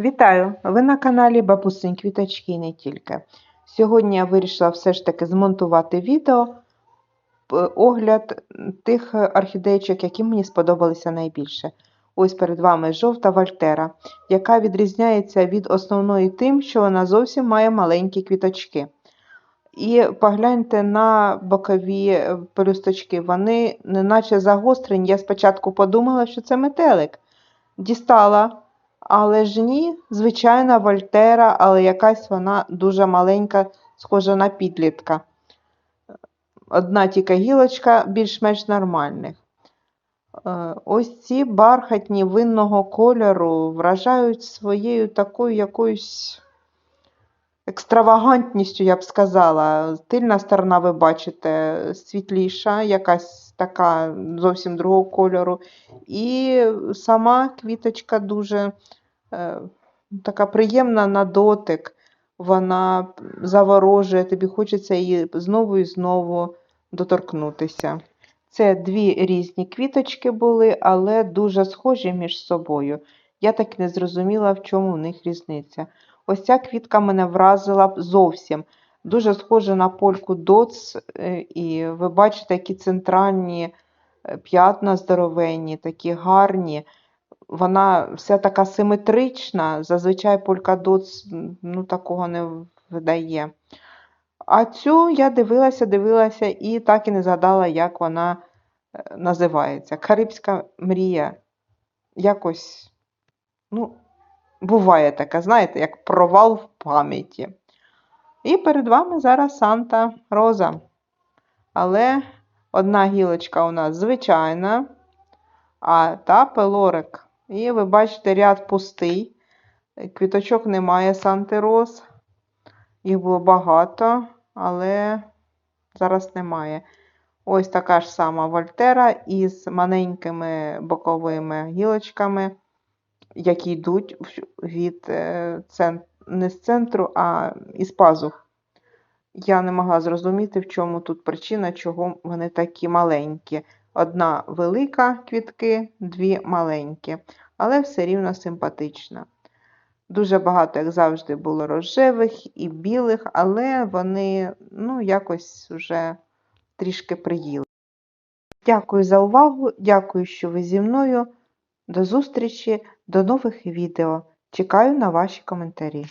Вітаю! Ви на каналі Бабусин Квіточки і не тільки. Сьогодні я вирішила все ж таки змонтувати відео огляд тих орхідеєчок, які мені сподобалися найбільше. Ось перед вами жовта Вольтера, яка відрізняється від основної тим, що вона зовсім має маленькі квіточки. І погляньте на бокові е, пелюсточки, вони неначе загострені. Я спочатку подумала, що це метелик. Дістала, але ж ні, звичайна Вольтера, але якась вона дуже маленька, схожа на підлітка. Одна тільки гілочка більш-менш нормальних. Е, Ось ці бархатні винного кольору вражають своєю такою якоюсь екстравагантністю, я б сказала. Тильна сторона, ви бачите, світліша, якась така зовсім другого кольору. І сама квіточка дуже е, така приємна на дотик. Вона заворожує, тобі хочеться її знову і знову доторкнутися. Це дві різні квіточки були, але дуже схожі між собою. Я так не зрозуміла, в чому в них різниця. Ось ця квітка мене вразила зовсім. Дуже схожа на польку доц, е, і ви бачите, які центральні е, п'ятна здоровенні, такі гарні. Вона вся така симетрична, зазвичай полька доц ну, такого не видає. А цю я дивилася, дивилася і так і не згадала, як вона е, називається. Карибська мрія. Якось, ну, буває таке, знаєте, як провал в пам'яті. І перед вами зараз Санта Роза. Але одна гілочка у нас звичайна, а та пелорик. І ви бачите, ряд пустий. Квіточок немає Санти Роз. Їх було багато, але зараз немає. Ось така ж сама Вольтера із маленькими боковими гілочками, які йдуть від е, не з центру, а із пазух. Я не могла зрозуміти, в чому тут причина, чого вони такі маленькі. Одна велика квітки, дві маленькі, але все рівно симпатична. Дуже багато, як завжди, було рожевих і білих, але вони ну, якось вже трішки приїли. Дякую за увагу, дякую, що ви зі мною. До зустрічі, до нових відео. Чекаю на ваші коментарі.